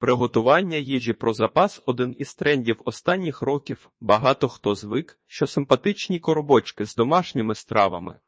Приготування їжі про запас один із трендів останніх років. Багато хто звик, що симпатичні коробочки з домашніми стравами.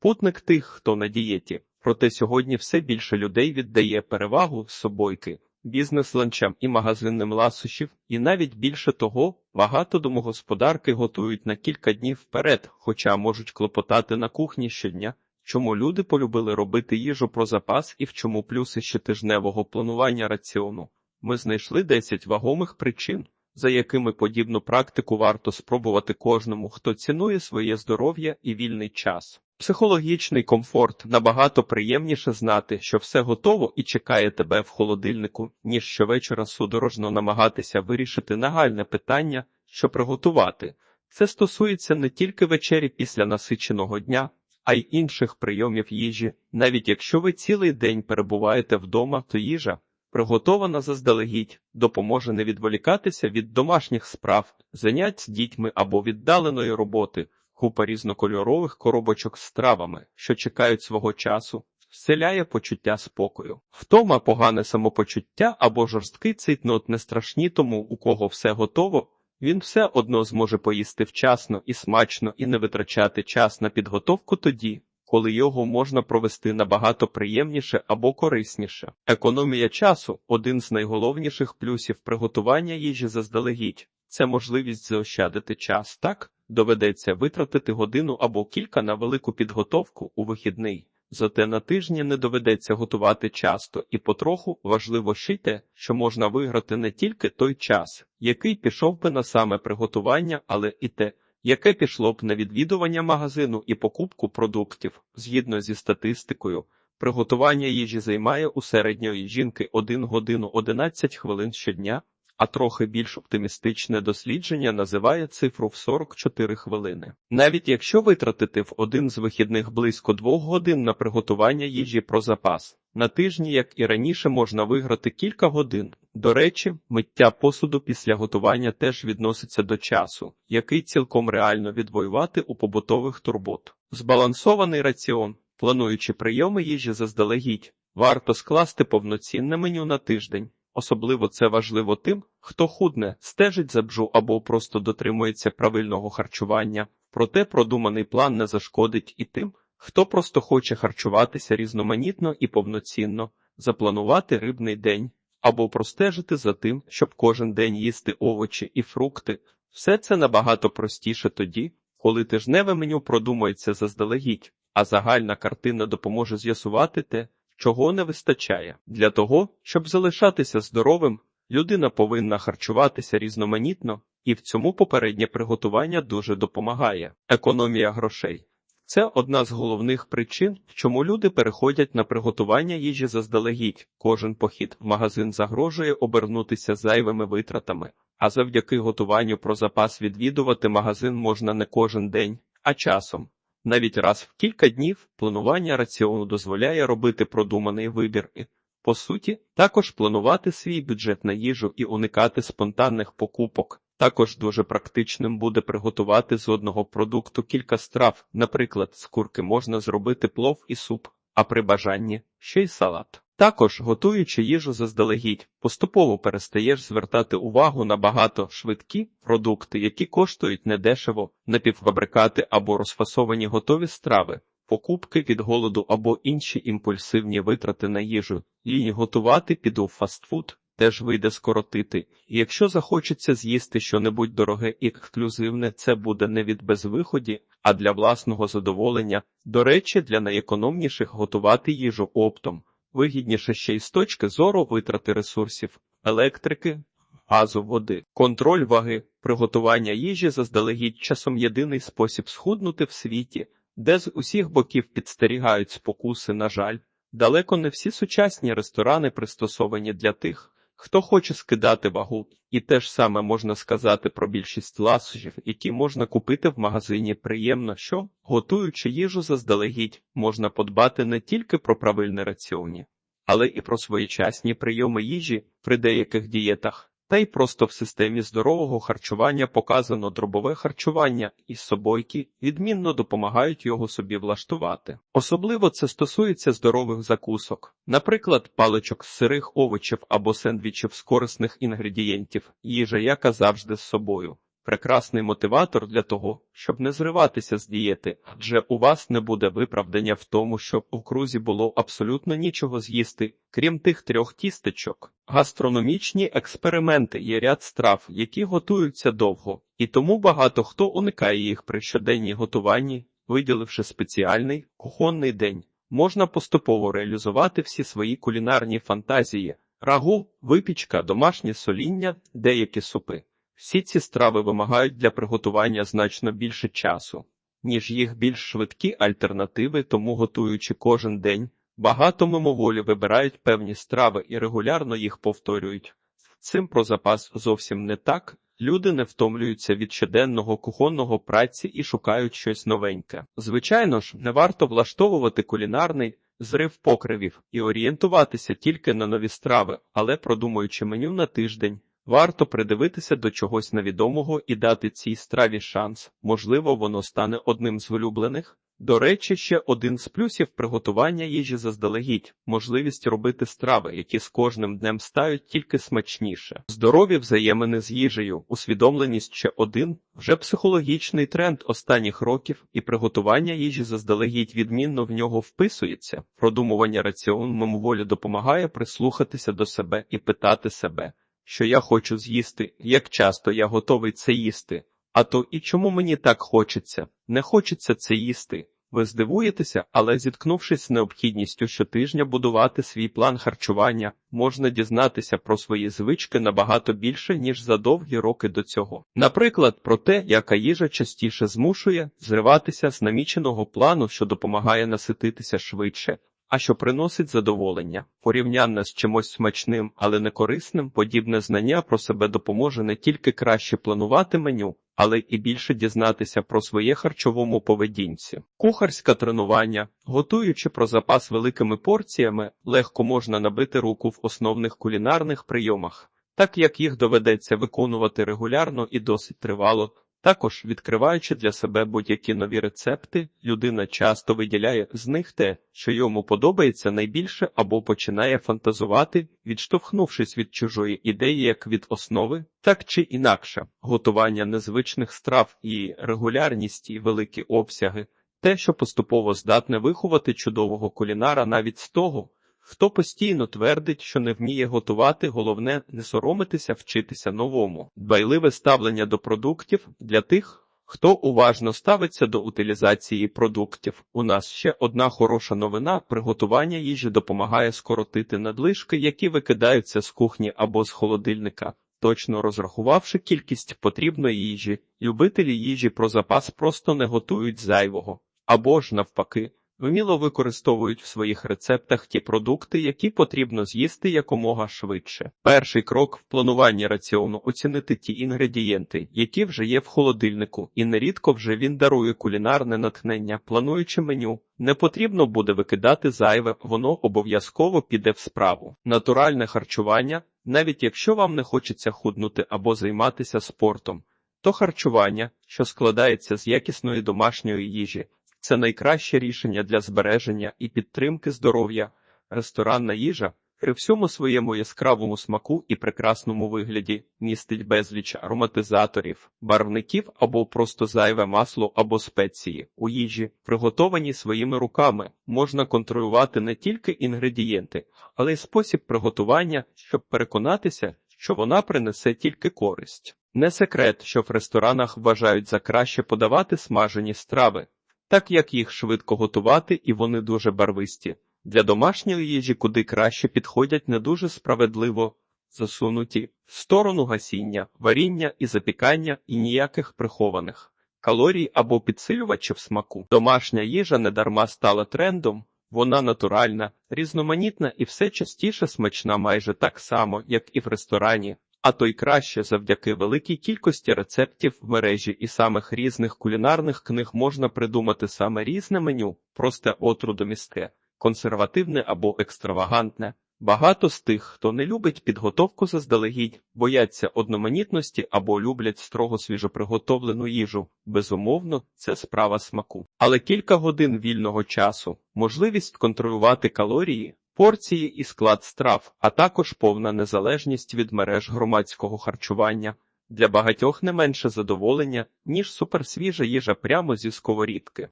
Путник тих, хто на дієті. Проте сьогодні все більше людей віддає перевагу собойки, бізнес-ланчам і магазинним ласощів, і навіть більше того, багато домогосподарки готують на кілька днів вперед, хоча можуть клопотати на кухні щодня. Чому люди полюбили робити їжу про запас і в чому плюси щотижневого планування раціону? Ми знайшли 10 вагомих причин, за якими подібну практику варто спробувати кожному, хто цінує своє здоров'я і вільний час. Психологічний комфорт набагато приємніше знати, що все готово і чекає тебе в холодильнику, ніж щовечора судорожно намагатися вирішити нагальне питання, що приготувати. Це стосується не тільки вечері після насиченого дня, а й інших прийомів їжі. Навіть якщо ви цілий день перебуваєте вдома, то їжа, приготована заздалегідь, допоможе не відволікатися від домашніх справ, занять з дітьми або віддаленої роботи. Купа різнокольорових коробочок з травами, що чекають свого часу, вселяє почуття спокою. Втома, погане самопочуття або жорсткий цитнот не страшні тому, у кого все готово, він все одно зможе поїсти вчасно і смачно і не витрачати час на підготовку тоді, коли його можна провести набагато приємніше або корисніше. Економія часу один з найголовніших плюсів приготування їжі заздалегідь. Це можливість заощадити час так, доведеться витратити годину або кілька на велику підготовку у вихідний. Зате на тижні не доведеться готувати часто і потроху важливо те, що можна виграти не тільки той час, який пішов би на саме приготування, але і те, яке пішло б на відвідування магазину і покупку продуктів. Згідно зі статистикою, приготування їжі займає у середньої жінки 1 годину 11 хвилин щодня, а трохи більш оптимістичне дослідження називає цифру в 44 хвилини. Навіть якщо витратити в один з вихідних близько двох годин на приготування їжі про запас, на тижні, як і раніше, можна виграти кілька годин. До речі, миття посуду після готування теж відноситься до часу, який цілком реально відвоювати у побутових турбот. Збалансований раціон, плануючи прийоми їжі заздалегідь, варто скласти повноцінне меню на тиждень. Особливо це важливо тим, хто худне, стежить за бжу або просто дотримується правильного харчування. Проте продуманий план не зашкодить і тим, хто просто хоче харчуватися різноманітно і повноцінно, запланувати рибний день або простежити за тим, щоб кожен день їсти овочі і фрукти. Все це набагато простіше тоді, коли тижневе меню продумується заздалегідь, а загальна картина допоможе з'ясувати те, чого не вистачає. Для того, щоб залишатися здоровим, людина повинна харчуватися різноманітно, і в цьому попереднє приготування дуже допомагає. Економія грошей. Це одна з головних причин, чому люди переходять на приготування їжі заздалегідь. Кожен похід в магазин загрожує обернутися зайвими витратами, а завдяки готуванню про запас відвідувати магазин можна не кожен день, а часом. Навіть раз в кілька днів планування раціону дозволяє робити продуманий вибір і, по суті, також планувати свій бюджет на їжу і уникати спонтанних покупок. Також дуже практичним буде приготувати з одного продукту кілька страв. Наприклад, з курки можна зробити плов і суп, а при бажанні ще й салат. Також, готуючи їжу заздалегідь, поступово перестаєш звертати увагу на багато швидкі продукти, які коштують недешево, напівфабрикати або розфасовані готові страви, покупки від голоду або інші імпульсивні витрати на їжу, і готувати піду фастфуд. Теж вийде скоротити, і якщо захочеться з'їсти щонебудь дороге і ексклюзивне, це буде не від безвиході, а для власного задоволення. До речі, для найекономніших готувати їжу оптом. Вигідніше ще й з точки зору витрати ресурсів, електрики, газу, води, контроль ваги, приготування їжі заздалегідь часом єдиний спосіб схуднути в світі, де з усіх боків підстерігають спокуси, на жаль, далеко не всі сучасні ресторани пристосовані для тих, хто хоче скидати вагу, і те ж саме можна сказати про більшість ласужів, які можна купити в магазині. Приємно, що, готуючи їжу заздалегідь, можна подбати не тільки про правильне раціоні, але і про своєчасні прийоми їжі при деяких дієтах. Та й просто в системі здорового харчування показано дробове харчування і собойки відмінно допомагають його собі влаштувати. Особливо це стосується здорових закусок, наприклад, паличок з сирих овочів або сендвічів з корисних інгредієнтів, їжа, яка завжди з собою. Прекрасний мотиватор для того, щоб не зриватися з дієти, адже у вас не буде виправдання в тому, щоб у крузі було абсолютно нічого з'їсти, крім тих трьох тістечок. Гастрономічні експерименти є ряд страв, які готуються довго, і тому багато хто уникає їх при щоденній готуванні, виділивши спеціальний кухонний день. Можна поступово реалізувати всі свої кулінарні фантазії, рагу, випічка, домашнє соління, деякі супи. Всі ці страви вимагають для приготування значно більше часу, ніж їх більш швидкі альтернативи, тому готуючи кожен день, багато мимоволі вибирають певні страви і регулярно їх повторюють. Цим про запас зовсім не так. Люди не втомлюються від щоденного кухонного праці і шукають щось новеньке. Звичайно ж, не варто влаштовувати кулінарний зрив покривів і орієнтуватися тільки на нові страви, але продумуючи меню на тиждень. Варто придивитися до чогось невідомого і дати цій страві шанс. Можливо, воно стане одним з улюблених. До речі, ще один з плюсів приготування їжі заздалегідь можливість робити страви, які з кожним днем стають тільки смачніше. Здорові взаємини з їжею, усвідомленість ще один вже психологічний тренд останніх років, і приготування їжі заздалегідь відмінно в нього вписується. Продумування раціону мимоволі допомагає прислухатися до себе і питати себе що я хочу з'їсти, як часто я готовий це їсти. А то і чому мені так хочеться? Не хочеться це їсти. Ви здивуєтеся, але зіткнувшись з необхідністю щотижня будувати свій план харчування, можна дізнатися про свої звички набагато більше, ніж за довгі роки до цього. Наприклад, про те, яка їжа частіше змушує зриватися з наміченого плану, що допомагає насититися швидше, а що приносить задоволення. Порівняння з чимось смачним, але не корисним, подібне знання про себе допоможе не тільки краще планувати меню, але і більше дізнатися про своє харчовому поведінці. Кухарське тренування, готуючи про запас великими порціями, легко можна набити руку в основних кулінарних прийомах, так як їх доведеться виконувати регулярно і досить тривало. Також, відкриваючи для себе будь-які нові рецепти, людина часто виділяє з них те, що йому подобається найбільше, або починає фантазувати, відштовхнувшись від чужої ідеї як від основи, так чи інакше, готування незвичних страв і регулярність і великі обсяги, те, що поступово здатне виховати чудового кулінара навіть з того. Хто постійно твердить, що не вміє готувати, головне не соромитися, вчитися новому. Дбайливе ставлення до продуктів для тих, хто уважно ставиться до утилізації продуктів. У нас ще одна хороша новина: приготування їжі допомагає скоротити надлишки, які викидаються з кухні або з холодильника. Точно розрахувавши кількість потрібної їжі, любителі їжі про запас просто не готують зайвого або ж навпаки. Вміло використовують в своїх рецептах ті продукти, які потрібно з'їсти якомога швидше. Перший крок в плануванні раціону оцінити ті інгредієнти, які вже є в холодильнику, і нерідко вже він дарує кулінарне натхнення, плануючи меню. Не потрібно буде викидати зайве, воно обов'язково піде в справу. Натуральне харчування, навіть якщо вам не хочеться худнути або займатися спортом, то харчування, що складається з якісної домашньої їжі. Це найкраще рішення для збереження і підтримки здоров'я. Ресторанна їжа при всьому своєму яскравому смаку і прекрасному вигляді містить безліч ароматизаторів, барвників або просто зайве масло або спеції. У їжі, приготовані своїми руками, можна контролювати не тільки інгредієнти, але й спосіб приготування, щоб переконатися, що вона принесе тільки користь. Не секрет, що в ресторанах вважають за краще подавати смажені страви так як їх швидко готувати і вони дуже барвисті. Для домашньої їжі куди краще підходять не дуже справедливо засунуті в сторону гасіння, варіння і запікання і ніяких прихованих калорій або підсилювачів смаку. Домашня їжа недарма стала трендом, вона натуральна, різноманітна і все частіше смачна майже так само, як і в ресторані а то й краще завдяки великій кількості рецептів в мережі і самих різних кулінарних книг можна придумати саме різне меню, просте отрудомістке, консервативне або екстравагантне. Багато з тих, хто не любить підготовку заздалегідь, бояться одноманітності або люблять строго свіжоприготовлену їжу. Безумовно, це справа смаку. Але кілька годин вільного часу, можливість контролювати калорії, порції і склад страв, а також повна незалежність від мереж громадського харчування. Для багатьох не менше задоволення, ніж суперсвіжа їжа прямо зі сковорідки.